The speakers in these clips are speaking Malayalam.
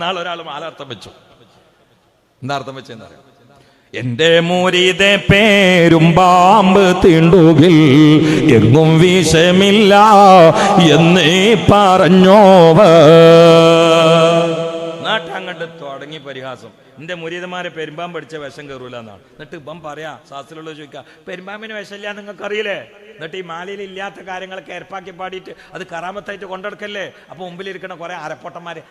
നാളെ ഒരാൾ മാല അർത്ഥം വെച്ചു. എന്താ അർത്ഥം വെച്ചെന്ന് വെച്ചെന്നറിയാം എന്റെ മൂരിതെ പേരും പാമ്പ് തീണ്ടുകിൽ എങ്ങും വിഷമില്ല എന്ന് പറഞ്ഞോവ. നാട്ടങ്ങണ്ട് തുടങ്ങി പരിഹാസം. എന്റെ മുരീതന്മാരെ പെരുമ്പാമ്പ് പഠിച്ച വിഷം കയറൂല എന്നാണ് എന്നിട്ട് ഇപ്പം പറയാ ശാസ്ത്രമുള്ള ചോദിക്കുക പെരുമ്പാമ്പിന് വിഷമില്ല നിങ്ങൾക്ക് അറിയില്ലേ എന്നിട്ട് ഈ മാലയിൽ ഇല്ലാത്ത കാര്യങ്ങളൊക്കെ ഏർപ്പാക്കി പാടിയിട്ട് അത് കറാമത്തായിട്ട് കൊണ്ടെടുക്കല്ലേ? അപ്പൊ മുമ്പിലിരിക്കണ കുറെ അരപ്പൊട്ടന്മാര്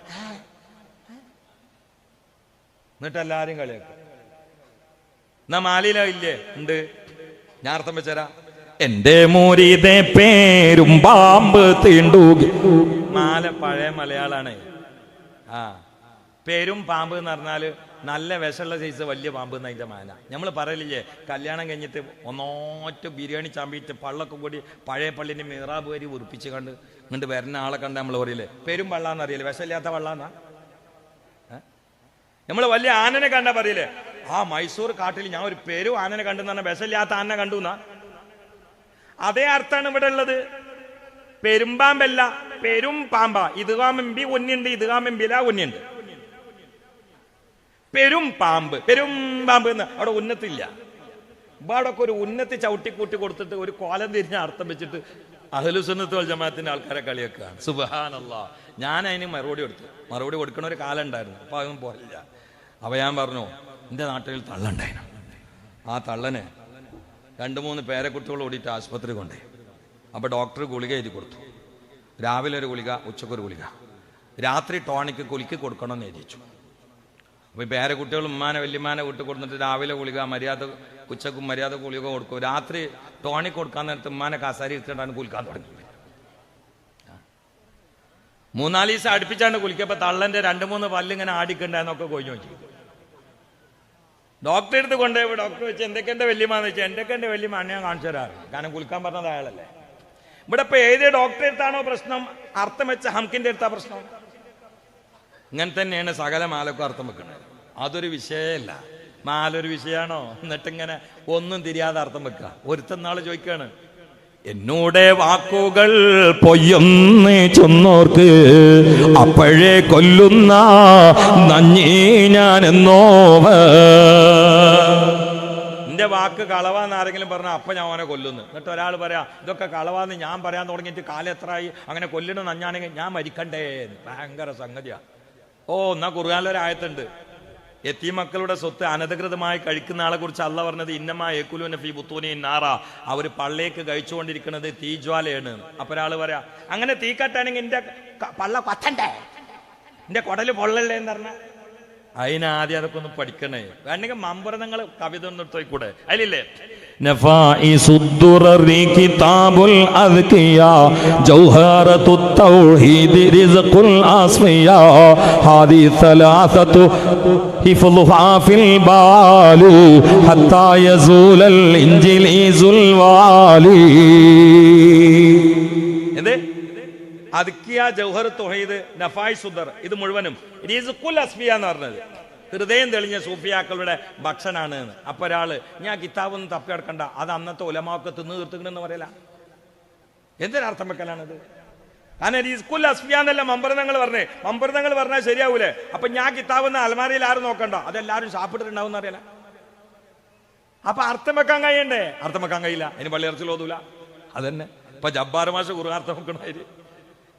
എന്നിട്ട് എല്ലാരും കളിയാക്കും. എന്നാ മാലിയില ഇല്ലേ? ഉണ്ട്. ഞാൻ അർത്ഥം വെച്ചരാ. എന്റെ മൂരിതെ പേരും പാമ്പ് തീണ്ടൂകി മാല പഴയ മലയാളാണ്. ആ പേരും പാമ്പ് എന്ന് പറഞ്ഞാൽ നല്ല വിഷമുള്ള സൈസ് വലിയ പാമ്പ് എന്ന് അതിന്റെ മാന നമ്മൾ പറയലില്ലേ കല്യാണം കഴിഞ്ഞിട്ട് ഒന്നോറ്റ ബിരിയാണി ചാമ്പിയിട്ട് പള്ളൊക്കെ കൂടി പഴയ പള്ളിന്റെ മിറാബ് വരി ഉറപ്പിച്ച് കണ്ട് ഇങ്ങോട്ട് വരുന്ന ആളെ കണ്ട് നമ്മൾ പറയില്ലേ പേരും വള്ളാന്ന് അറിയില്ലേ വിഷമില്ലാത്ത വള്ളാന്നാ നമ്മൾ വലിയ ആനനെ കണ്ടാ പറയില്ലേ? ആ മൈസൂർ കാട്ടിൽ ഞാൻ ഒരു പേരും ആനനെ കണ്ടു എന്ന് വിഷമില്ലാത്ത ആനനെ കണ്ടു എന്നാ അതേ അർത്ഥമാണ് ഇവിടെ ഉള്ളത്. പെരുമ്പാമ്പല്ല പെരും പാമ്പ. ഇതുകാമെമ്പി ഒന്നുണ്ട് ഇതുകാമെമ്പില ഒന്നുണ്ട് പെരും പാമ്പ് പെരും പാമ്പ് എന്ന് അവിടെ ഉന്നത്തില്ല. ഇവിടൊക്കെ ഒരു ഉന്നത്തി ചവിട്ടിക്കൂട്ടി കൊടുത്തിട്ട് ഒരു കോലം തിരിഞ്ഞ അർത്ഥം വെച്ചിട്ട് വൽ ജമാഅത്തിന്റെ ആൾക്കാരെ കളിയാക്കുകയാണ് സുബഹാനല്ല. ഞാൻ അതിന് മറുപടി കൊടുത്തു. മറുപടി കൊടുക്കണ ഒരു കാലം ഉണ്ടായിരുന്നു. അപ്പൊ അതൊന്നും പോലില്ല അപ്പൊ ഞാൻ പറഞ്ഞു എന്റെ നാട്ടിൽ തള്ളണ്ടായിരുന്നു ആ തള്ളന് രണ്ട് മൂന്ന് പേരെ പേരക്കുട്ടികൾ ഓടിയിട്ട് ആശുപത്രി കൊണ്ടേ അപ്പൊ ഡോക്ടർ ഗുളിക എഴുതി കൊടുത്തു. രാവിലെ ഒരു ഗുളിക ഉച്ചക്കൊരു ഗുളിക. രാത്രി ടോണിക്ക് കുലിക്ക് കൊടുക്കണമെന്ന് എഴുതിച്ചു. അപ്പൊ ഈ പേരക്കുട്ടികൾ ഉമ്മാനെ വല്യമാനെ വിട്ട് കൊടുത്തിട്ട് രാവിലെ ഗുളിക മര്യാദ ഉച്ചക്കും മര്യാദ ഗുളിക കൊടുക്കും. രാത്രി ടോണിക് കൊടുക്കാൻ നേരത്ത് ഉമ്മാനെ കാസാരി എടുത്തിട്ടാണ് കുലിക്കാൻ തുടങ്ങി മൂന്നാൽ ദിവസം അടുപ്പിച്ചാണ് കുലിക്കപ്പോ തള്ളന്റെ രണ്ട് മൂന്ന് പല്ല് ഇങ്ങനെ ആടിക്കണ്ടെന്നൊക്കെ കൊഞ്ഞു നോക്കി ഡോക്ടറെ അടുത്ത് കൊണ്ടുപോയി ഡോക്ടർ വെച്ച് എന്തൊക്കെയുണ്ട് വല്യമാന്ന് വെച്ചാൽ എന്തൊക്കെയുണ്ട് വല്യമ്മ ഞാൻ കാണിച്ചു തരാറ് കാരണം കുലുക്കാൻ പറഞ്ഞത് അയാളല്ലേ. ഇവിടെ ഇപ്പൊ ഏത് ഡോക്ടറെ അടുത്താണോ പ്രശ്നം? അർത്ഥം വെച്ച ഹംകിന്റെ അടുത്താ പ്രശ്നം. ഇങ്ങനെ തന്നെയാണ് സകല മാലക്കും അർത്ഥം വെക്കുന്നത്. അതൊരു വിഷയമല്ല മാലൊരു വിഷയമാണോ? എന്നിട്ടിങ്ങനെ ഒന്നും തിരിയാതെ അർത്ഥം വെക്കുക. ഒരുത്തൻ ചോദിക്കുകയാണ് എന്നോടെ വാക്കുകൾ പൊയ്യൊന്ന് ചൊന്നോർക്ക്. അപ്പോഴേ കൊല്ലുന്ന നഞ്ഞി ഞാൻ എന്നോവ എന്റെ വാക്ക് കളവാന്ന് ആരെങ്കിലും പറഞ്ഞാൽ അപ്പൊ ഞാൻ അവനെ കൊല്ലുന്നു. എന്നിട്ട് ഒരാൾ പറയാ ഇതൊക്കെ കളവാന്ന് ഞാൻ പറയാൻ തുടങ്ങിയിട്ട് കാലം എത്രയായി അങ്ങനെ കൊല്ലണം നഞ്ഞാണെങ്കിൽ ഞാൻ മരിക്കണ്ടേ ഭയങ്കര സംഗതിയാ. ഓ എന്നാ കുറുകാലൊരായത്തുണ്ട് എത്തി മക്കളുടെ സ്വത്ത് അനധികൃതമായി കഴിക്കുന്ന ആളെ കുറിച്ച് അല്ല പറഞ്ഞത് ഇന്നമാ ഏക്കുലു നഫി ബുത്തൂനി നാറ അവര് പള്ളേക്ക് കഴിച്ചുകൊണ്ടിരിക്കുന്നത് തീജ്വാലയാണ് അപ്പൊ ഒരാള് പറയാ അങ്ങനെ തീ കട്ടാണെങ്കിൽ എന്റെ ക- പള്ള കൊത്തണ്ടേ എന്റെ കുടല് പൊള്ളല്ലേ എന്ന് പറഞ്ഞ അതിനാദ്യം അതൊക്കെ ഒന്ന് പഠിക്കണേ വേണമെങ്കിൽ മമ്പുറങ്ങൾ കവിത ഒന്ന് എടുത്തോയിക്കൂടെ അതിലില്ലേ نفائس الدرر كتاب الأذكياء جوهرة التوحيد رزق الأصفياء هذه ثلاثة حفظها في البال حتى يزول الإنجليز الوالي എന്ത് അദ്ക്കിയ ജൗഹർ തൊഹീദ് നഫായ് സുദർ ഇത് മുഴുവനും റിസ്ഖുൽ അസ്ഫിയ എന്ന് പറഞ്ഞത് ഹൃദയം തെളിഞ്ഞ സൂഫിയാക്കളുടെ ഭക്ഷണാണ് എന്ന് അപ്പൊ ഒരാള് ഞാൻ കിതാബൊന്നും തപ്പി കിടക്കണ്ട അത് അന്നത്തെ ഉലമാക്ക് തിന്നു തീർത്തുകണെന്ന് പറയല എന്തിനർത്ഥം വെക്കലാണിത് കാരണം ഈ സ്കൂൾ എന്നല്ല മമ്പ്രതങ്ങൾ പറഞ്ഞേ? മമ്പ്രതങ്ങൾ പറഞ്ഞാൽ ശരിയാവൂലേ? അപ്പൊ ഞാൻ കിത്താവുന്ന അലമാരയിൽ ആരും നോക്കണ്ട. അതെല്ലാരും സാപ്പിട്ടിട്ടുണ്ടാവും അറിയാല അപ്പൊ അർത്ഥം വെക്കാൻ കഴിയണ്ടേ? അർത്ഥം വെക്കാൻ കഴിയില്ല. അതിന് പള്ളിയിറച്ചിൽ ഓതൂല. അതന്നെ. ഇപ്പൊ ജബ്ബാർ മാഷ കുറുകാർത്ഥം വെക്കണമായിരി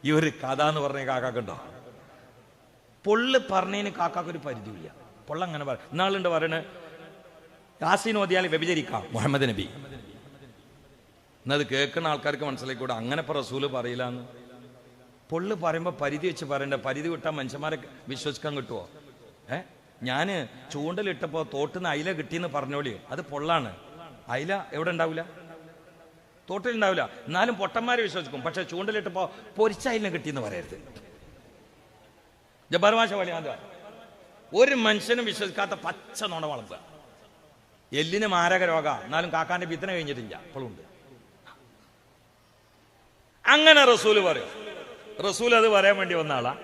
ഈ ഒരു കഥ എന്ന് പറഞ്ഞ കാക്കാക്കുണ്ടോ പൊള്ള് പറഞ്ഞതിന് കാക്കാക്ക് ഒരു പരിധിയില്ല. പൊള്ള അങ്ങനെ പറ ഇന്നാളുണ്ട് പറയണേ യാസീൻ ഓതിയാൽ വ്യഭിചരിക്കാം. മുഹമ്മദ് നബി. എന്നത് കേൾക്കുന്ന ആൾക്കാർക്ക് മനസ്സിലായിക്കൂടെ. അങ്ങനെ ഇപ്പൊ റസൂൽ പറയില്ല എന്ന് പൊള്ള് പറയുമ്പോൾ പരിധി വെച്ച് പറയണ്ട. പരിധി വിട്ടാൽ മനുഷ്യന്മാരെ വിശ്വസിക്കാൻ കിട്ടുമോ ഏ? ചൂണ്ടലിട്ടപ്പോൾ തോട്ടിൽ നിന്ന് അയില കിട്ടിയെന്ന് പറഞ്ഞോളി അത് പൊള്ളാണ്. അയില എവിടെ ഉണ്ടാവില്ല തോട്ടിൽ ഉണ്ടാവില്ല എന്നാലും പൊട്ടന്മാരെ വിശ്വസിക്കും. പക്ഷെ ചൂണ്ടലിട്ടപ്പോൾ പൊരിച്ച അയിലിനെ കിട്ടിയെന്ന് പറയരുത്. ജബ്ബാർ ഭാഷ പണിയാന്ത ഒരു മനുഷ്യനും വിശ്വസിക്കാത്ത പച്ച നുണ വളർത്തുക. എല്ലിന് മാരക രോഗ. എന്നാലും കാക്കാന്റെ പിത്തന കഴിഞ്ഞിട്ടില്ല. ഇപ്പോഴും ഉണ്ട്. അങ്ങനെ റസൂൽ പറയും. റസൂൽ അത് പറയാൻ വേണ്ടി വന്ന ആളാ.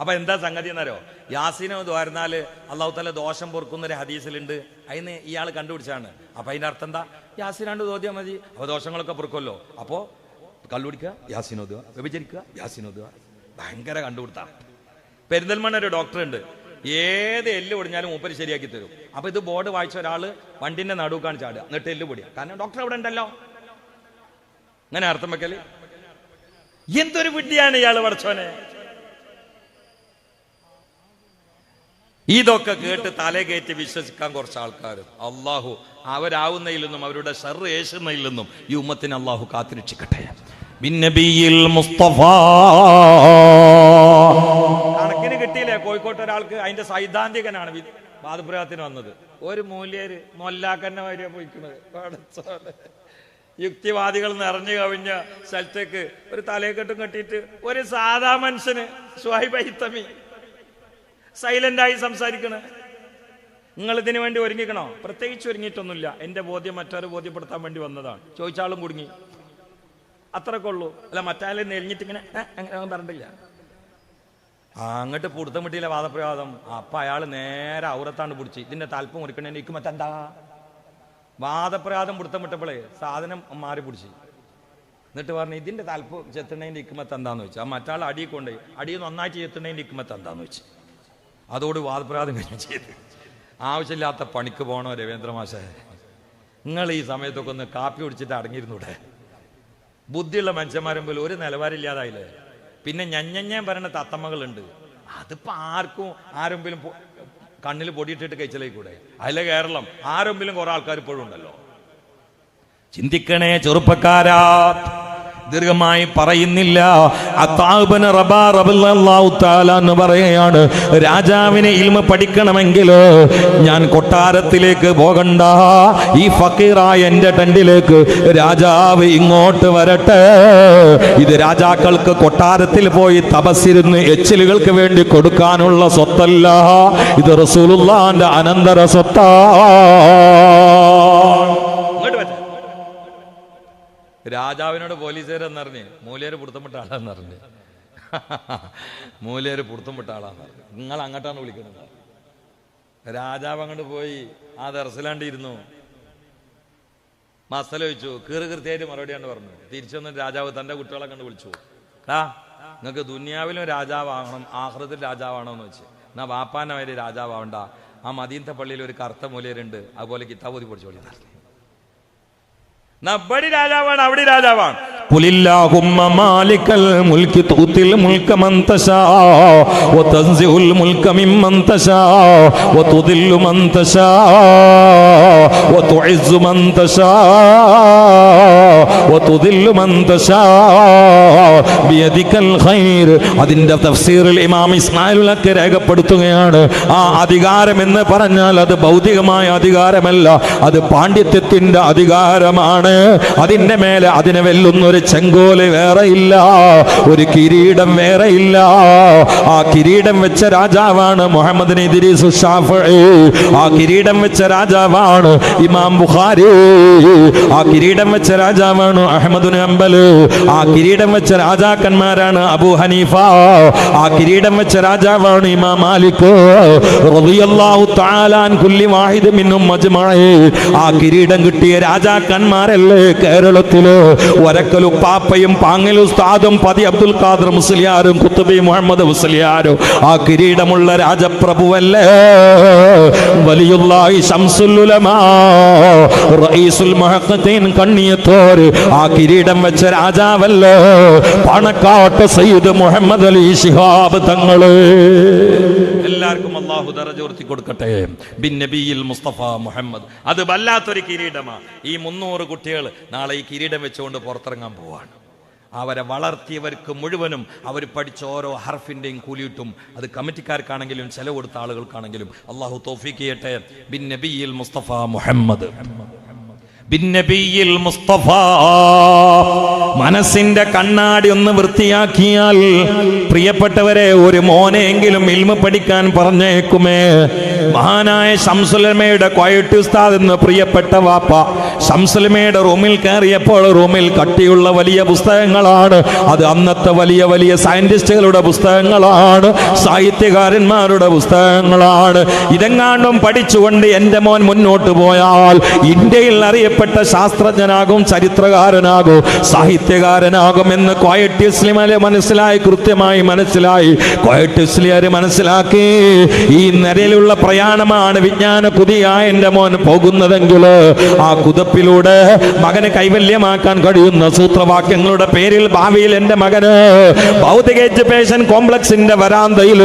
അപ്പൊ എന്താ സംഗതി എന്നറിയോ? യാസീനോ അള്ളാഹു തല ദോഷം പൊറുക്കുന്നൊരു ഹദീസിലുണ്ട്. അതിന് ഇയാൾ കണ്ടുപിടിച്ചാണ് അപ്പൊ അതിന്റെ അർത്ഥം എന്താ? യാസീനാണ്ട് തോതിയാൽ മതി. അപ്പൊ ദോഷങ്ങളൊക്കെ പൊറുക്കുമല്ലോ അപ്പോ കള്ളുപിടിക്കുക യാസീനോദുക വ്യഭിചരിക്കുക യാസീനോദുക ഭയങ്കര കണ്ടുപിടുത്ത. പെരിന്തൽമണ്ണ ഒരു ഡോക്ടർ ഉണ്ട് ഏത് എല്ല് പൊടിഞ്ഞാലും മൂപ്പര് ശരിയാക്കി തരും. അപ്പൊ ഇത് ബോർഡ് വായിച്ച ഒരാൾ വണ്ടിന്റെ നടുക്കാണ് ചാടുക. എന്നിട്ട് എല്ല് പൊടിയാ. കാരണം ഡോക്ടർ അവിടെ ഉണ്ടല്ലോ. അങ്ങനെ അർത്ഥം വെക്കൽ? എന്തൊരു വിഡ്ഢിയാണ് ഇയാൾ പഠിച്ചോനെ ഇതൊക്കെ കേട്ട് തലേ കയറ്റി വിശ്വസിക്കാൻ കുറച്ച് ആൾക്കാർ. അള്ളാഹു അവരാവുന്നതിൽ നിന്നും അവരുടെ ഷെറ് ഏശുന്നതിൽ നിന്നും ഈ ഉമ്മത്തിന് അള്ളാഹു കാത്തിരക്ഷിക്കട്ടെ. കണക്കിന് കിട്ടിയില്ലേ? കോഴിക്കോട്ട് ഒരാൾക്ക് അതിന്റെ സൈദ്ധാന്തികനാണ്. വാദപ്രയോഗത്തിന് വന്നത്. ഒരു മൂല്യര് മൊല്ലാക്കന്നെ വരെ പോയിക്കുന്നത്. യുക്തിവാദികൾ നിറഞ്ഞു കവിഞ്ഞ സ്ഥലത്തേക്ക് ഒരു തലയെക്കെട്ടും കെട്ടിയിട്ട് ഒരു സാധാ മനുഷ്യന് സ്വാഹിബൈത്തമി സൈലന്റ് ആയി സംസാരിക്കണ. നിങ്ങൾ ഇതിനു വേണ്ടി ഒരുങ്ങിക്കണോ? പ്രത്യേകിച്ച് ഒരുങ്ങിയിട്ടൊന്നുമില്ല. എന്റെ ബോധ്യം മറ്റൊരു ബോധ്യപ്പെടുത്താൻ വേണ്ടി വന്നതാണ്. ചോദിച്ചാളും കുടുങ്ങി. അത്രക്കെ ഉള്ളൂ. അല്ല മറ്റാലും നെരിഞ്ഞിട്ട് ഇങ്ങനെ "ഏ, അങ്ങനെ പറഞ്ഞിട്ടില്ല. അങ്ങോട്ട് പുടുത്തം കിട്ടിയില്ല വാദപ്രവാദം. അപ്പൊ അയാൾ നേരെ ഔറത്താണ് പിടിച്ച്. ഇതിന്റെ താല്പര്യം ഒരുക്കണേ എനിക്ക് മറ്റെന്താ വാദപ്രവാദം പിടുത്തം വിട്ടപ്പോഴേ സാധനം മാറി പിടിച്ച്. എന്നിട്ട് പറഞ്ഞു ഇതിന്റെ താല്പര്യം ചെത്തണേന്റെ ഇക്കുമത്ത് എന്താന്ന് വെച്ചു. ആ മറ്റാൾ അടിയിൽ കൊണ്ട് അടിയിൽ നന്നായിട്ട് ചെത്തണേന്റെ ഇക്കുമത്ത് എന്താന്ന് വെച്ചു. അതോട് വാദപ്രവാദം കഴിഞ്ഞു ചെയ്ത് ആവശ്യമില്ലാത്ത പണിക്ക് പോകണോ രവീന്ദ്ര മാഷേ? നിങ്ങൾ ഈ സമയത്തൊക്കെ ഒന്ന് കാപ്പി കുടിച്ചിട്ട് അടങ്ങിയിരുന്നൂടെ? ബുദ്ധിയുള്ള മനുഷ്യന്മാരും പോലും ഒരു നിലവാരമില്ലാതായില്ലേ? പിന്നെ ഞഞ്ഞഞ്ഞ പറയുന്ന തത്തമ്മകളുണ്ട്. അതിപ്പോ ആർക്കും ആരെങ്കിലും കണ്ണിൽ പൊടിയിട്ടിട്ട് കഴിച്ചലേക്കൂടെ? അതിലെ കേരളം ആരെങ്കിലും കുറെ ആൾക്കാർ ഇപ്പോഴും ഉണ്ടല്ലോ. ചിന്തിക്കണേ ചെറുപ്പക്കാരാ. ദീർഘമായി പറയുന്നില്ല. എന്ന് പറയുകയാണ്. രാജാവിനെ ഇൽമ പഠിക്കണമെങ്കിൽ ഞാൻ കൊട്ടാരത്തിലേക്ക് പോകണ്ട. ഈ ഫക്കീറായ എന്റെ ടെന്റിലേക്ക് രാജാവ് ഇങ്ങോട്ട് വരട്ടെ. ഇത് രാജാക്കൾക്ക് കൊട്ടാരത്തിൽ പോയി തപസ്സിരുന്ന് എച്ചിലുകൾക്ക് വേണ്ടി കൊടുക്കാനുള്ള സ്വത്തല്ല. ഇത് റസൂലുള്ളാന്റെ അനന്തര സ്വത്താ. രാജാവിനോട് പോലീസുകാരെന്ന് അറിഞ്ഞേ മൂലേര് പുറത്തുമിട്ട ആളാന്നറിഞ്ഞ് മൂലേര് പുറത്തുമുട്ട പറഞ്ഞു. നിങ്ങൾ അങ്ങോട്ടാണ് വിളിക്കുന്നത്. രാജാവ് അങ്ങോട്ട് പോയി ആ ദർശലാണ്ട് ഇരുന്നു മസല വെച്ചു കീറ് കൃത്യമായിട്ട് മറുപടിയാണ് പറഞ്ഞു തിരിച്ചു വന്ന രാജാവ് തന്റെ കുട്ടികളെ കണ്ട് വിളിച്ചു. ടാ നിങ്ങൾക്ക് ദുനിയാവിലും രാജാവാകണം ആഹ്റത്തിൽ രാജാവാണോ എന്ന് വെച്ച്. എന്നാ വാപ്പാന്റെ വരെ രാജാവാവണ്ട. ആ മദീനത്തെ പള്ളിയിൽ ഒരു കറുത്ത മൂലയരുണ്ട് അതുപോലെ കിതാബോധി പൊടിച്ചോളി നബ്ബടി രാജാവാണ് അവിടെ രാജാവാണ് قل اللهم مالك الملك تؤتي الملك من تشاء وتنزع الملك ممن تشاء وتضل من تشاء وتعز من تشاء وتذل من تشاء بيدك الخير അതിന്റെ തഫ്സീറിൽ ഇമാം ഇസ്മായിലൊക്കെ രേഖപ്പെടുത്തുകയാണ് ആ അധികാരം എന്ന് പറഞ്ഞാൽ അത് ഭൗതികമായ അധികാരമല്ല അത് പാണ്ഡിത്യത്തിന്റെ അധികാരമാണ് അതിന്റെ മേലെ അതിനെ വെല്ലുന്ന ഒരു ചെങ്കോൽ വേറെ ഇല്ല ഒരു കിരീടം വേറെ ഇല്ല ആ കിരീടം വെച്ച രാജാവാണ് മുഹമ്മദ് ആ കിരീടം വെച്ച രാജാവാണ് ഇമാം ബുഖാരി. ആ കിരീടം വെച്ച രാജാവാണ് അഹമ്മദ് അമ്പൽ ആ കിരീടം വെച്ച രാജാക്കന്മാരാണ് അബു ഹനീഫ. ആ കിരീടം വെച്ച രാജാവാണ് ഇമാം മാലിക്. റളിയല്ലാഹു ആ കിരീടം കിട്ടിയ രാജാക്കന്മാരല്ലേ കേരളത്തിൽ? ഒരക്കൽ ഉപ്പാപ്പയും പാങ്ങലും ഉസ്താദും പതി അബ്ദുൽ ഖാദർ മുസ്ലിയാരും കുത്തുബി മുഹമ്മദ് മുസ്ലിയാരും. ആ കിരീടമുള്ള രാജപ്രഭുവല്ലേ? വലിയുള്ളാഹി ശംസുൽ ഉലമാ റഈസുൽ ആ കിരീടം വെച്ച രാജാവല്ലേ? പണക്കാട്ട് സയ്യിദ് മുഹമ്മദ് അലി ശിഹാബ് തങ്ങൾ. എല്ലാവർക്കും അള്ളാഹു ദറജോർത്തി കൊടുക്കട്ടെ. ബിൻ നബിയിൽ മുസ്തഫ മുഹമ്മദ്. അത് വല്ലാത്തൊരു കിരീടമാ. ഈ മുന്നൂറ് കുട്ടികൾ നാളെ ഈ കിരീടം വെച്ചുകൊണ്ട് പുറത്തിറങ്ങാൻ പോവാണ്. അവരെ വളർത്തിയവർക്ക് മുഴുവനും അവർ പഠിച്ച ഓരോ ഹർഫിന്റെയും കൂലിയിട്ടും അത് കമ്മിറ്റിക്കാർക്കാണെങ്കിലും ചെലവ് കൊടുത്ത ആളുകൾക്കാണെങ്കിലും അള്ളാഹു തോഫീക്ക് ബിൻ നബിയിൽ മുസ്തഫ മുഹമ്മദ്. മുസ്തഫ. മനസ്സിന്റെ കണ്ണാടി ഒന്ന് വൃത്തിയാക്കിയാൽ പ്രിയപ്പെട്ടവരെ ഒരു മോനെങ്കിലും ഇൽമ പഠിക്കാൻ പറഞ്ഞേക്കുമേ. മഹാനായ ശംസുലമയുടെ ക്വയറ്റ് ഉസ്താദ് എന്ന് പ്രിയപ്പെട്ട വാപ്പ ശംസുലമയുടെ റൂമിൽ കയറിയപ്പോൾ റൂമിൽ കട്ടിയുള്ള വലിയ പുസ്തകങ്ങളാണ്. അത് അന്നത്തെ വലിയ വലിയ സയന്റിസ്റ്റുകളുടെ പുസ്തകങ്ങളാണ് സാഹിത്യകാരന്മാരുടെ പുസ്തകങ്ങളാണ്. ഇതെങ്ങാണ്ടും പഠിച്ചുകൊണ്ട് എന്റെ മോൻ മുന്നോട്ട് പോയാൽ ഇന്ത്യയിൽ അറിയപ്പെട്ട അറിയപ്പെട്ട ശാസ്ത്രജ്ഞനാകും ചരിത്രകാരനാകും സാഹിത്യകാരനാകും എന്ന് കോയറ്റ് ഇസ്ലിമലെ മനസ്സിലായി കൃത്യമായി മനസ്സിലായി. കോയറ്റ് മനസ്സിലാക്കി. ഈ നിരയിലുള്ള പ്രയാണമാണ് വിജ്ഞാന കുതിയായ എന്റെ മോൻ പോകുന്നതെങ്കിൽ ആ കുതപ്പിലൂടെ മകന് കൈവല്യമാക്കാൻ കഴിയുന്ന സൂത്രവാക്യങ്ങളുടെ പേരിൽ ഭാവിയിൽ എന്റെ മകന് ഭൗതിക എഡ്യൂക്കേഷൻ കോംപ്ലക്സിന്റെ വരാന്തയിൽ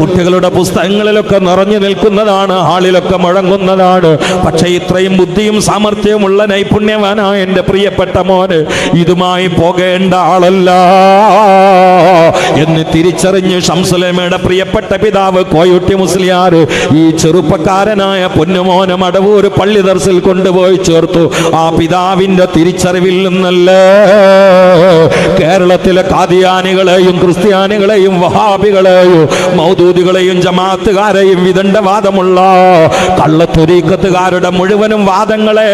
കുട്ടികളുടെ പുസ്തകങ്ങളിലൊക്കെ നിറഞ്ഞു നിൽക്കുന്നതാണ് ഹാളിലൊക്കെ മുഴങ്ങുന്നതാണ്. പക്ഷേ ഇത്രയും ബുദ്ധിയും സാമർഥ്യവുമുള്ള നൈപുണ്യവാനായ എന്റെ പ്രിയപ്പെട്ട മോന് ഇതുമായി പോകേണ്ട ആളല്ല. എന്ന് തിരിച്ചറിഞ്ഞ് ഷംസലേമയുടെ പ്രിയപ്പെട്ട പിതാവ് കോയുട്ടി മുസ്ലിയാർ ഈ ചെറുപ്പക്കാരനായ പൊന്നുമോനെ മടവൂർ പള്ളി ദർസിൽ കൊണ്ടുപോയി ചേർത്തു. ആ പിതാവിന്റെ തിരിച്ചറിവിൽ നിന്നല്ലേ കേരളത്തിലെ കാതിയാനികളെയും ക്രിസ്ത്യാനികളെയും വഹാബികളെയും മൗദൂദികളെയും ജമാഅത്തുകാരെയും വിദണ്ഡവാദമുള്ള കള്ളത്തൊരീക്കത്തുകാരുടെ മുഴുവനും വാദങ്ങളെ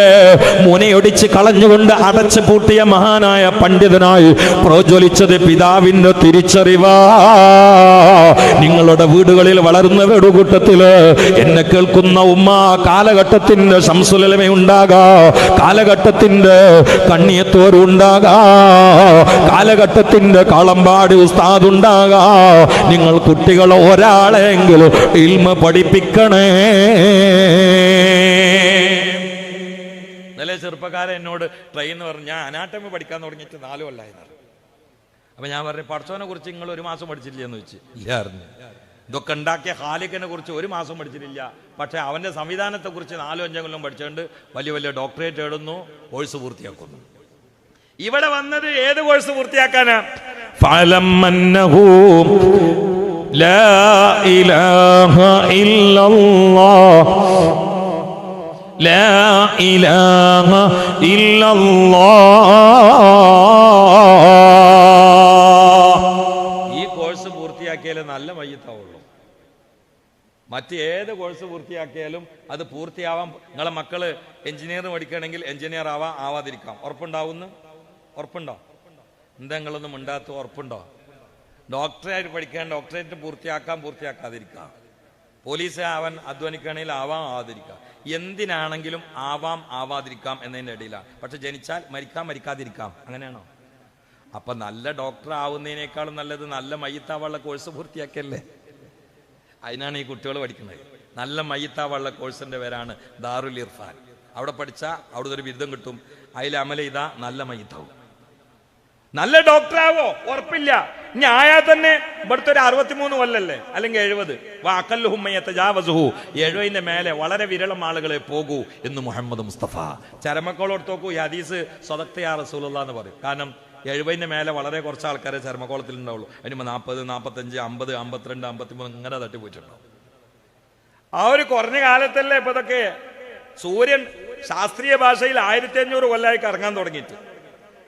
മുനയൊടിച്ച് കളഞ്ഞുകൊണ്ട് അടച്ചു പൂട്ടിയ മഹാനായ പണ്ഡിതനായി പ്രോജ്വലിച്ചത് പിതാവിന്റെ തിരിച്ചറിവാ. നിങ്ങളുടെ വീടുകളിൽ വളർന്ന കൂട്ടത്തിൽ എന്നെ കേൾക്കുന്ന ഉമ്മ കാലഘട്ടത്തിന്റെ സംസുലമ ഉണ്ടാകാ. കാലഘട്ടത്തിന്റെ കണ്ണിയത്തോരുണ്ടാകാ കാലഘട്ടത്തിന്റെ കളമ്പാടി ഉസ്താദ് ഉണ്ടാകാ. നിങ്ങൾ കുട്ടികൾ ഒരാളെങ്കിലും ഇൽമ പഠിപ്പിക്കണേ. ചെറുപ്പക്കാരൻ എന്നോട് ട്രെയിൻ എന്ന് പറഞ്ഞു ഞാൻ അനാട്ടമി പഠിക്കാൻ തുടങ്ങിയിട്ട് നാലു കൊല്ലായിരുന്നു അപ്പൊ ഞാൻ പറഞ്ഞു പഠിച്ചവനെ കുറിച്ച് നിങ്ങൾ ഒരു മാസം പഠിച്ചില്ല എന്ന് വെച്ച് ഇല്ലായിരുന്നു ഇതൊക്കെ ഉണ്ടാക്കിയ ഹാലിക്കിനെ കുറിച്ച് ഒരു മാസം പഠിച്ചിട്ടില്ല പക്ഷെ അവന്റെ സംവിധാനത്തെ കുറിച്ച് നാലോ അഞ്ചോ കൊല്ലം പഠിച്ചുകൊണ്ട് വലിയ വലിയ ഡോക്ടറേറ്റ് എഴുതുന്നു കോഴ്സ് പൂർത്തിയാക്കുന്നു ഇവിടെ വന്നത് ഏത് കോഴ്സ് പൂർത്തിയാക്കാനാ فاعلم أنه لا إله إلا الله لا إله إلا الله ഈ കോഴ്സ് പൂർത്തിയാക്കിയാലേ നല്ല മയ്യത്താവുള്ളൂ മറ്റേത് കോഴ്സ് പൂർത്തിയാക്കിയാലും അത് പൂർത്തിയാവാൻ നിങ്ങളെ മക്കള് എഞ്ചിനീയർ പഠിക്കുകയാണെങ്കിൽ എഞ്ചിനീയർ ആവാം ആവാതിരിക്കാം ഉറപ്പുണ്ടാവുന്നു ഉറപ്പുണ്ടോ എന്താ നിങ്ങളൊന്നും ഉണ്ടാത്ത ഉറപ്പുണ്ടോ ഡോക്ടറേറ്റ് പഠിക്കാൻ ഡോക്ടറേറ്റ് പൂർത്തിയാക്കാൻ പൂർത്തിയാക്കാതിരിക്കാം പോലീസ് ആവാൻ അധ്വാനിക്കുകയാണെങ്കിൽ ആവാം ആവാതിരിക്കാം. എന്തിനാണെങ്കിലും ആവാം ആവാതിരിക്കാം എന്നതിന്റെ ഇടയിലാണ് പക്ഷെ ജനിച്ചാൽ മരിക്കാം മരിക്കാതിരിക്കാം. അങ്ങനെയാണോ? അപ്പൊ നല്ല ഡോക്ടർ ആവുന്നതിനേക്കാളും നല്ലത് നല്ല മയ്യത്താവുള്ള കോഴ്സ് പൂർത്തിയാക്കിയല്ലേ? അതിനാണ് ഈ കുട്ടികൾ പഠിക്കുന്നത്. നല്ല മയ്യത്താവുള്ള കോഴ്സിന്റെ പേരാണ് ദാറുൽ ഇർഫാൻ. അവിടെ പഠിച്ചാൽ അവിടെ ഒരു ബിരുദം കിട്ടും. അതിൽ അമല ഇതാ നല്ല മയ്യത്താവും. നല്ല ഡോക്ടറാവോ? ഉറപ്പില്ല. ഇനി ആയാൽ തന്നെ ഇവിടുത്തെ ഒരു അറുപത്തിമൂന്ന് കൊല്ലല്ലേ? അല്ലെങ്കിൽ എഴുപത്. വാക്കല്ലുഹുമ്മയത്തജാവസുഹു എഴുപതിന്റെ മേലെ വളരെ വിരളം ആളുകളെ പോകൂ എന്ന് മുഹമ്മദ് മുസ്തഫ. ചരമക്കോളോട് നോക്കൂ ഈ ഹദീസ് സ്വതക്തയാ റസൂലുള്ള എന്ന് പറയും. കാരണം എഴുപതിന്റെ മേലെ വളരെ കുറച്ച് ആൾക്കാരെ ചരമക്കോളത്തിൽ ഉണ്ടാവുള്ളൂ. അതിന് നാൽപ്പത് നാൽപ്പത്തഞ്ച് അമ്പത് അമ്പത്തിരണ്ട് അമ്പത്തിമൂന്ന് ഇങ്ങനെ തട്ടിപ്പോയിട്ടുണ്ടാവും ആ ഒരു കുറഞ്ഞ കാലത്തല്ലേ ഇപ്പൊ ഇതൊക്കെ സൂര്യൻ ശാസ്ത്രീയ ഭാഷയിൽ ആയിരത്തി അഞ്ഞൂറ് കൊല്ലമായി കറങ്ങാൻ തുടങ്ങിയിട്ട്.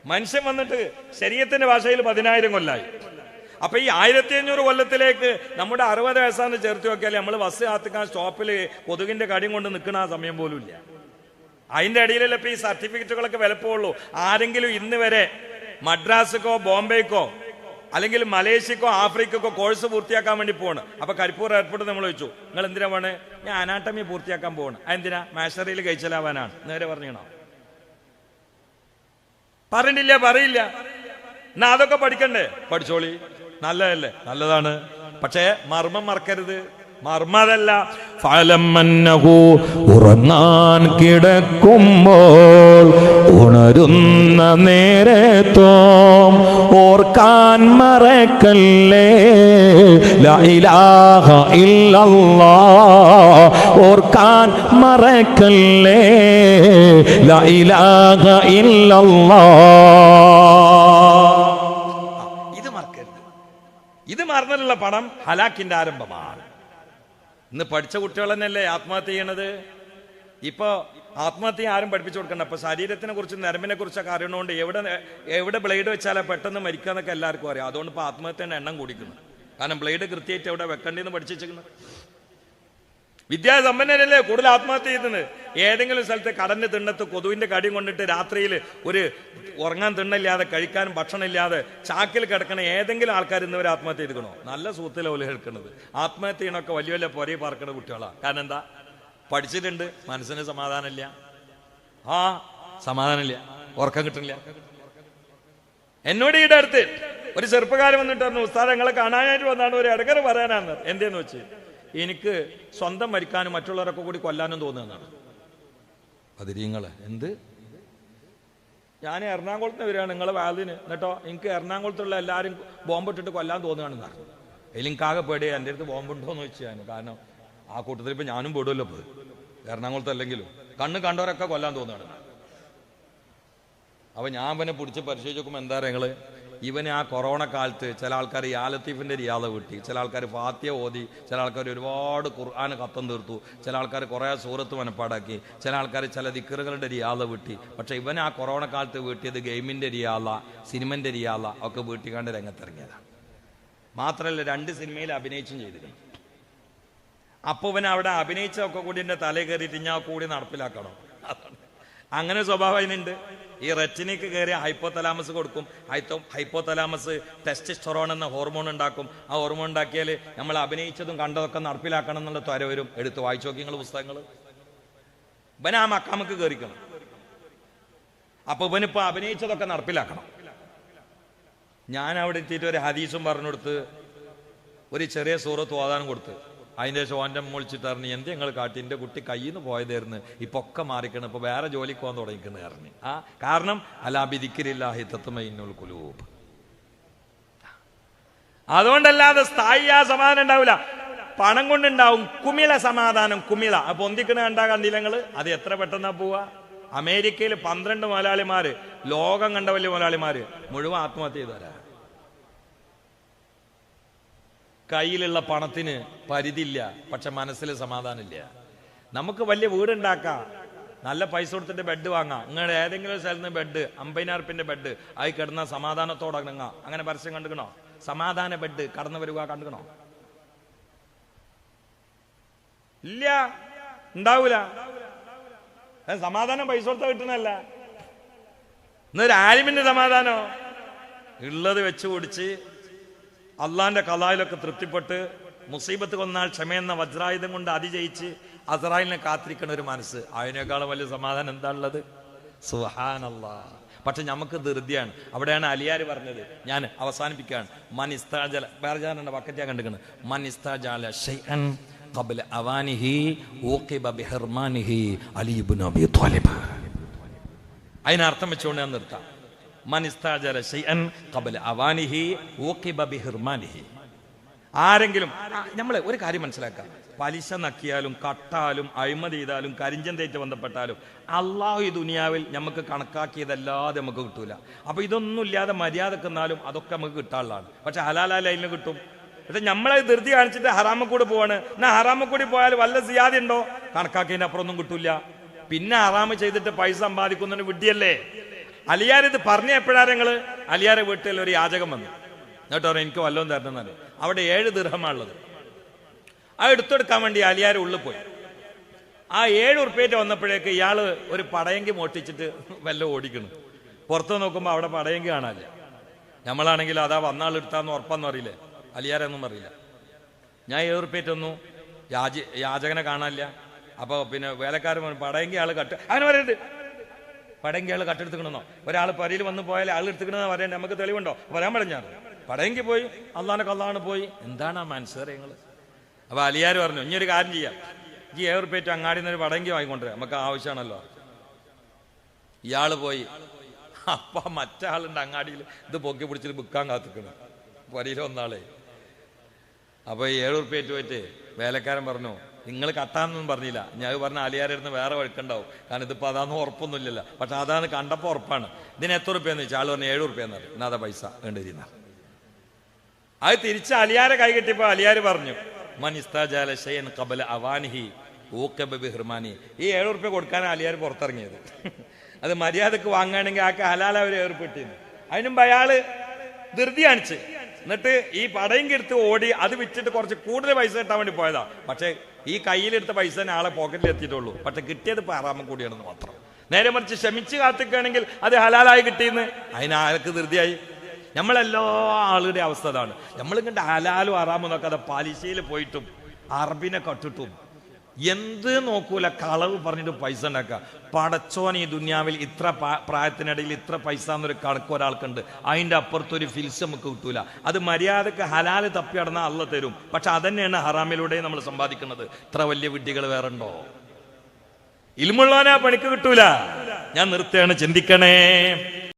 മനുഷ്യൻ വന്നിട്ട് ശരീരത്തിന്റെ ഭാഷയിൽ പതിനായിരം കൊല്ലായി. അപ്പൊ ഈ ആയിരത്തി അഞ്ഞൂറ് കൊല്ലത്തിലേക്ക് നമ്മുടെ അറുപത് വയസ്സാന്ന് ചേർത്ത് നോക്കിയാൽ നമ്മൾ ബസ് കാത്തിക്കാൻ സ്റ്റോപ്പിൽ കൊതുകിന്റെ കടിയും കൊണ്ട് നിൽക്കുന്ന ആ സമയം പോലും ഇല്ല. അതിന്റെ ഇടയിലല്ലേ ഇപ്പൊ ഈ സർട്ടിഫിക്കറ്റുകളൊക്കെ വിലപ്പോള്ളൂ ആരെങ്കിലും ഇന്ന് വരെ മദ്രാസിക്കോ ബോംബെക്കോ അല്ലെങ്കിൽ മലേഷ്യക്കോ ആഫ്രിക്കക്കോ കോഴ്സ് പൂർത്തിയാക്കാൻ വേണ്ടി പോണ് അപ്പൊ കരിപ്പൂർ എയർപോർട്ട് നമ്മൾ വെച്ചു നിങ്ങൾ എന്തിനാ പോണേ? ഞാൻ അനാട്ടമി പൂർത്തിയാക്കാൻ പോവാണ്. അതെന്തിനാ? മാഷറിയിൽ കഴിച്ചലാവാനാണ് നേരെ പറഞ്ഞോ പറഞ്ഞിട്ടില്ല പറയില്ല. എന്നാ അതൊക്കെ പഠിക്കണ്ടേ? പഠിച്ചോളി. നല്ലതല്ലേ? നല്ലതാണ്. പക്ഷേ മർമ്മം മറക്കരുത്. മർമ്മം ഫലമന്നഹു ഫലം ഉറങ്ങാൻ കിടക്കുമ്പോൾ ഉണരുന്ന നേരത്തോം ഓർക്കാൻ മറക്കല്ലേ? ലാ ഇലാഹ ഇല്ലല്ലാ ഓർക്കാൻ മറക്കല്ലേ? ലാ ഇലാഹ ഇല്ലല്ലാ ഇത് മറക്കരുത്. ഇത് മറന്നിട്ടുള്ള പണം ഹലാക്കിന്റെ ആരംഭമാണ്. ഇന്ന് പഠിച്ച കുട്ടികൾ തന്നെയല്ലേ ആത്മഹത്യ ചെയ്യണത്? ഇപ്പൊ ആത്മഹത്യ ആരും പഠിപ്പിച്ചു കൊടുക്കണ്ട. അപ്പൊ ശരീരത്തിനെ കുറിച്ച് നരമ്പിനെ കുറിച്ചൊക്കെ അറിയണോണ്ട് എവിടെ എവിടെ ബ്ലേഡ് വെച്ചാലേ പെട്ടെന്ന് മരിക്കുക എന്നൊക്കെ എല്ലാവർക്കും അറിയാം. അതുകൊണ്ട് ഇപ്പൊ ആത്മഹത്യ എണ്ണം കൂടിക്കുന്നു. കാരണം ബ്ലേഡ് കൃത്യമായിട്ട് എവിടെ വെക്കണ്ടെന്ന് പഠിച്ചിരിക്കുന്നു വിദ്യാസമ്പന്നരല്ലേ? കൂടുതൽ ആത്മഹത്യ ചെയ്യുന്നത്? ഏതെങ്കിലും സ്ഥലത്ത് കടന്റെ തിണ്ണത്ത് കൊതുവിന്റെ കടിയും കൊണ്ടിട്ട് രാത്രിയിൽ ഒരു ഉറങ്ങാൻ തിണ്ണില്ലാതെ കഴിക്കാൻ ഭക്ഷണമില്ലാതെ ചാക്കിൽ കിടക്കണ ഏതെങ്കിലും ആൾക്കാർ ഇന്നവർ ആത്മഹത്യ ചെയ്തിക്കണോ നല്ല സുഹൃത്തിലെ ഒലി കേൾക്കുന്നത്. ആത്മഹത്യ വലിയ വലിയ പൊരയെ പാർക്കണ കുട്ടികളാണ് കാരണം എന്താ? പഠിച്ചിട്ടുണ്ട്. മനസ്സിന് സമാധാനമില്ല. ആ സമാധാനമില്ല. ഉറക്കം കിട്ടുന്നില്ല എന്നോട് ഈടെ അടുത്ത് ഒരു ചെറുപ്പക്കാരൻ വന്നിട്ട് പറഞ്ഞു ഉസ്താദ് കാണാനായിട്ട് വന്നാണ് ഒരു ഇടകര പറയാനാണ് എന്തേന്ന് വെച്ച്? എനിക്ക് സ്വന്തം മരിക്കാനും മറ്റുള്ളവരൊക്കെ കൂടി കൊല്ലാനും തോന്നുന്നതാണ്. അതിരീങ്ങളെ എന്ത്? ഞാൻ എറണാകുളത്ത് വരികയാണ്. നിങ്ങളെ വാതിന് എന്നിട്ടോ എനിക്ക് എറണാകുളത്തുള്ള എല്ലാവരും ബോംബിട്ടിട്ട് കൊല്ലാൻ തോന്നുകയാണെന്ന് പറഞ്ഞു. അതിലും കാകെ പേടിയാ എന്റെ അടുത്ത് ബോംബുണ്ടോ എന്ന് വെച്ച് ഞാൻ. കാരണം ആ കൂട്ടത്തിൽ ഇപ്പം ഞാനും പേടുമല്ലോ ഇപ്പോൾ എറണാകുളത്ത് അല്ലെങ്കിലും. കണ്ണ് കണ്ടവരൊക്കെ കൊല്ലാൻ തോന്നുകയാണ് അപ്പൊ ഞാൻ പിന്നെ പിടിച്ച് പരിശോധിച്ച് നോക്കുമ്പോൾ എന്താ നിങ്ങൾ? ഇവന് ആ കൊറോണ കാലത്ത് ചില ആൾക്കാർ യാലത്തീഫിന്റെ റിയാദ കിട്ടി. ചില ആൾക്കാർ ഫാത്തിയ ഓതി ചില ആൾക്കാർ ഒരുപാട് ഖുർആൻ കത്തം തീർത്തു ചില ആൾക്കാർ കുറേ സൂറത്ത് മനപ്പാടാക്കി ചില ആൾക്കാർ ചില ദിക്കറുകളുടെ റിയാദ വീട്ടി പക്ഷേ ഇവൻ ആ കൊറോണ കാലത്ത് വീട്ടിയത് ഗെയിമിന്റെ റിയാദ സിനിമന്റെ റിയാദ ഒക്കെ വീട്ടിക്കാണ്ട് രംഗത്തിറങ്ങിയതാണ് മാത്രമല്ല രണ്ട് സിനിമയിൽ അഭിനയിച്ചും ചെയ്തിരുന്നു. അപ്പോൾ ഇവൻ അവിടെ അഭിനയിച്ചൊക്കെ കൂടി എന്റെ തലയിൽ കയറിയിട്ട് ഞാൻ കൂടി നടപ്പിലാക്കണം? അങ്ങനെ സ്വഭാവം അതിനുണ്ട്. ഈ റെറ്റിനിക്ക് കയറിയ ഹൈപ്പോതലാമസ് കൊടുക്കും. ഹൈത്തോ ഹൈപ്പോതലാമസ് ടെസ്റ്റിസ്റ്ററോൺ എന്ന ഹോർമോൺ ഉണ്ടാക്കും. ആ ഹോർമോൺ ഉണ്ടാക്കിയാൽ നമ്മൾ അഭിനയിച്ചതും കണ്ടതൊക്കെ നടപ്പിലാക്കണം എന്നുള്ള ത്വര വരും. എടുത്ത് വായിച്ചു നോക്കി നിങ്ങൾ പുസ്തകങ്ങൾ ഇവൻ ആ മക്കാമക്ക് കയറിക്കണം. അപ്പൊ ഇവനിപ്പോ അഭിനയിച്ചതൊക്കെ നടപ്പിലാക്കണം. ഞാൻ അവിടെ എത്തിയിട്ട് ഒരു ഹദീസും പറഞ്ഞു കൊടുത്ത് ഒരു ചെറിയ സൂറത്ത് ഓതാനും കൊടുത്ത്. അതിന്റെ ശേഷം ഓന്റെ മുളിച്ചിട്ട് അറിഞ്ഞ് എന്ത് ഞങ്ങൾ കാട്ടി? എന്റെ കുട്ടി കയ്യിൽ നിന്ന് പോയതായിരുന്നു ഇപ്പൊ ഒക്കെ മാറിക്കണം. ഇപ്പൊ വേറെ ജോലിക്ക് പോകാൻ തുടങ്ങിക്കുന്ന അറിഞ്ഞ് ആ കാരണം അലാബിദിക്കില്ലാഹി തത്വമൈനുൽ കുലൂബ് അതുകൊണ്ടല്ലാതെ സ്ഥായി ആ സമാധാനം ഉണ്ടാവില്ല പണം കൊണ്ടുണ്ടാവും. കുമിള സമാധാനം കുമിള. അപ്പൊ ഒന്തിക്കണ കണ്ടാ കണ്ടില്ല അത് എത്ര പെട്ടെന്നാ പോവാ? അമേരിക്കയിൽ പന്ത്രണ്ട് മുതലാളിമാര് ലോകം കണ്ട വലിയ മുതലാളിമാര്. മുഴുവൻ ആത്മഹത്യ ചെയ്തവരാ. കയ്യിലുള്ള പണത്തിന് പരിധിയില്ല പക്ഷെ മനസ്സിൽ സമാധാനമില്ല. നമുക്ക് വലിയ വീടുണ്ടാക്കാം. നല്ല പൈസ കൊടുത്തിട്ട് ബെഡ് വാങ്ങാം. നിങ്ങളുടെ ഏതെങ്കിലും സ്ഥലത്ത് നിന്ന് ബെഡ് അമ്പതിനായിരപ്പിന്റെ ബെഡ് ആയി കിടന്ന സമാധാനത്തോടെ ഇറങ്ങാ. അങ്ങനെ പരസ്യം കണ്ടുക്കണോ? സമാധാന ബെഡ് കടന്നു വരിക കണ്ടുക്കണോ? ഇല്ല. ഉണ്ടാവൂല. സമാധാനം പൈസ കൊടുത്താ കിട്ടണല്ല എന്നൊരു ആലിമിന്റെ സമാധാനോ? ഉള്ളത് വെച്ച് കുടിച്ച് അള്ളാന്റെ കലായിലൊക്കെ തൃപ്തിപ്പെട്ട് മുസീബത്ത് കൊന്നാൽ ക്ഷമയെന്ന വജ്രായുധം കൊണ്ട് അതിജയിച്ച് അസറായിലിനെ കാത്തിരിക്കണ ഒരു മനസ്സ്. അതിനേക്കാളും വലിയ സമാധാനം എന്താ ഉള്ളത്? സുഹാനല്ല പക്ഷെ നമുക്ക് ധൃതിയാണ്. അവിടെയാണ് അലിയാർ പറഞ്ഞത്. ഞാൻ അവസാനിപ്പിക്കുകയാണ്. മൻ ഇസ്താജല വേറെ ഞാൻ കണ്ടിരിക്കുന്നത് മൻ ഇസ്താജാല അതിനർത്ഥം വെച്ചുകൊണ്ട് ഞാൻ ആരെങ്കിലും നമ്മൾ ഒരു കാര്യം മനസ്സിലാക്കാം. പലിശ നക്കിയാലും കട്ടാലും അഴിമതി ചെയ്താലും കരിഞ്ചൻ തേറ്റ് ബന്ധപ്പെട്ടാലും അള്ളാഹു ഈ ദുനിയാവിൽ നമുക്ക് കണക്കാക്കിയതല്ലാതെ നമുക്ക് കിട്ടൂല. അപ്പൊ ഇതൊന്നും ഇല്ലാതെ മര്യാദയ്ക്ക് എന്നാലും അതൊക്കെ നമുക്ക് കിട്ടാനുള്ളതാണ്. പക്ഷെ ഹലാലാ ലൈനിൽ കിട്ടും. പക്ഷെ നമ്മളെ ധൃതി കാണിച്ചിട്ട് ഹറാമക്കൂടി പോവാണ്. എന്നാ ഹറാമക്കൂടി പോയാൽ വല്ല സിയാദി ഉണ്ടോ? ഒന്നും കിട്ടൂല. പിന്നെ ഹറാമ് ചെയ്തിട്ട് പൈസ സമ്പാദിക്കുന്നതിന് വിഡ്ഢിയല്ലേ? അലിയാർ ഇത് പറഞ്ഞ എപ്പോഴാണ് ഞങ്ങൾ അലിയാരെ വീട്ടിൽ ഒരു യാചകം വന്നു. എന്നിട്ട് എനിക്ക് വല്ലതും തരണം എന്നാലും അവിടെ ഏഴ് ദീർഘമാണുള്ളത്. ആ എടുത്തെടുക്കാൻ വേണ്ടി അലിയാർ ഉള്ളിൽ പോയി. ആ ഏഴ് ഉറുപ്പേറ്റ് വന്നപ്പോഴേക്ക് ഇയാൾ ഒരു പടയെങ്കി മോട്ടിച്ചിട്ട് വല്ല ഓടിക്കണം. പുറത്ത് നോക്കുമ്പോൾ അവിടെ പടയെങ്കി കാണാനില്ല. നമ്മളാണെങ്കിൽ അതാ വന്നാൾ എടുത്താന്ന് ഉറപ്പാന്ന് അറിയില്ലേ അലിയാരൊന്നും അറിയില്ല ഞാൻ ഏഴ് ഉറുപ്പേറ്റ് വന്നു. യാച യാചകനെ കാണാനില്ല. അപ്പോൾ പിന്നെ വേലക്കാരൻ പടയങ്കി ആൾ കട്ട് അങ്ങനെ പറയരുത് പടയെങ്കി ആൾ കട്ടെടുത്തുക്കണമെന്നോ ഒരാൾ പരിയിൽ വന്ന് പോയാൽ ആൾ എടുത്തുക്കണമെന്ന് പറയാൻ നമുക്ക് തെളിവുണ്ടോ? വരാൻ പറഞ്ഞാണ് പടയെങ്കിൽ പോയി അള്ളാനെ കൊള്ളാണ് പോയി. എന്താണ് ആ മനസ്സേറെ നിങ്ങൾ അപ്പൊ അലിയാർ പറഞ്ഞു ഇനി ഒരു കാര്യം ചെയ്യാം. ഈ ഏർപ്പേറ്റ് അങ്ങാടി നിന്ന് ഒരു പടയെങ്കി വാങ്ങിക്കൊണ്ടുവരാം. നമുക്ക് ആവശ്യമാണല്ലോ ഇയാൾ പോയി. അപ്പ മറ്റാളുണ്ട് അങ്ങാടിയിൽ ഇത് പൊക്കി പിടിച്ചിട്ട് ബുക്കാൻ കാത്തിക്കണം. വരിയിലൊന്നാളെ അപ്പൊ ഈ ഏഴ് ഉറുപ്പ്യറ്റ് പോയിട്ട് വേലക്കാരൻ പറഞ്ഞു നിങ്ങൾ കത്താന്നൊന്നും പറഞ്ഞില്ല. ഞാൻ പറഞ്ഞ ആലിയാരിരുന്ന് വേറെ വഴുക്കുണ്ടാവും. കാരണം ഇതിപ്പോൾ അതാന്ന് ഉറപ്പൊന്നുമില്ലല്ലോ. പക്ഷെ അതാണ് കണ്ടപ്പോൾ ഉറപ്പാണ്. ഇതിന് എത്ര റുപ്യെന്ന് വെച്ചാൽ ആൾ പറഞ്ഞു ഏഴ് റുപ്യെന്ന് പറഞ്ഞു. എന്നാ പൈസ വേണ്ടിയിരുന്ന അത് തിരിച്ച് അലിയാരെ കൈ കിട്ടിയപ്പോൾ അലിയാര് പറഞ്ഞു മനിസ്താജാലശയൻ കബല അവാനിഹി ഊക്കബ ബിഹ്ർമാനി ഈ ഏഴ് ഉറുപ്പ്യ കൊടുക്കാൻ അലിയാർ പുറത്തിറങ്ങിയത്. അത് മര്യാദയ്ക്ക് വാങ്ങുകയാണെങ്കിൽ ആക്കെ ഹലാല അവർ ഏർപ്പെട്ടിരുന്നു അതിനുമ്പ് അയാൾ ധൃതി കാണിച്ച്. എന്നിട്ട് ഈ പടയും കെടുത്ത് ഓടി അത് വിറ്റിട്ട് കുറച്ച് കൂടുതൽ പൈസ കിട്ടാൻ വേണ്ടി പോയതാ. പക്ഷെ ഈ കയ്യിലെടുത്ത പൈസ തന്നെ ആളെ പോക്കറ്റിൽ എത്തിയിട്ടുള്ളൂ. പക്ഷെ കിട്ടിയത് പാറാമ കൂടിയാണെന്ന് മാത്രം. നേരെ മറിച്ച് ക്ഷമിച്ച് കാത്തിക്കുകയാണെങ്കിൽ അത് ഹലാലായി കിട്ടിയെന്ന്? അതിനാർക്ക് ധൃതിയായി? നമ്മളെല്ലാ ആളുടെ അവസ്ഥ അതാണ്. നമ്മളിങ്ങോട്ട് ഹലാലും ആറാമെന്നൊക്കെ അത് പലിശയിൽ പോയിട്ടും അറബിനെ കട്ടിട്ടും എന്ത് നോക്കൂല? കളവ് പറഞ്ഞിട്ട് പൈസ ഉണ്ടാക്കുക. പടച്ചോൻ ഈ ദുന്യാവിൽ ഇത്ര പ്രായത്തിനിടയിൽ ഇത്ര പൈസ എന്നൊരു കണക്ക് ഒരാൾക്കുണ്ട്. അതിന്റെ അപ്പുറത്തൊരു ഫിൽസ് നമുക്ക് കിട്ടൂല. അത് മര്യാദയ്ക്ക് ഹലാൽ തപ്പി നടന്നാൽ അള്ള തരും. പക്ഷെ അതന്നെയാണ് ഹറാമിലൂടെ നമ്മൾ സമ്പാദിക്കുന്നത്. ഇത്ര വലിയ വിഡ്ഢികൾ വേറെ ഉണ്ടോ? ഇൽമുള്ളവനാ പണിക്ക് കിട്ടൂല. ഞാൻ നിർത്തുകയാണ്. ചിന്തിക്കണേ.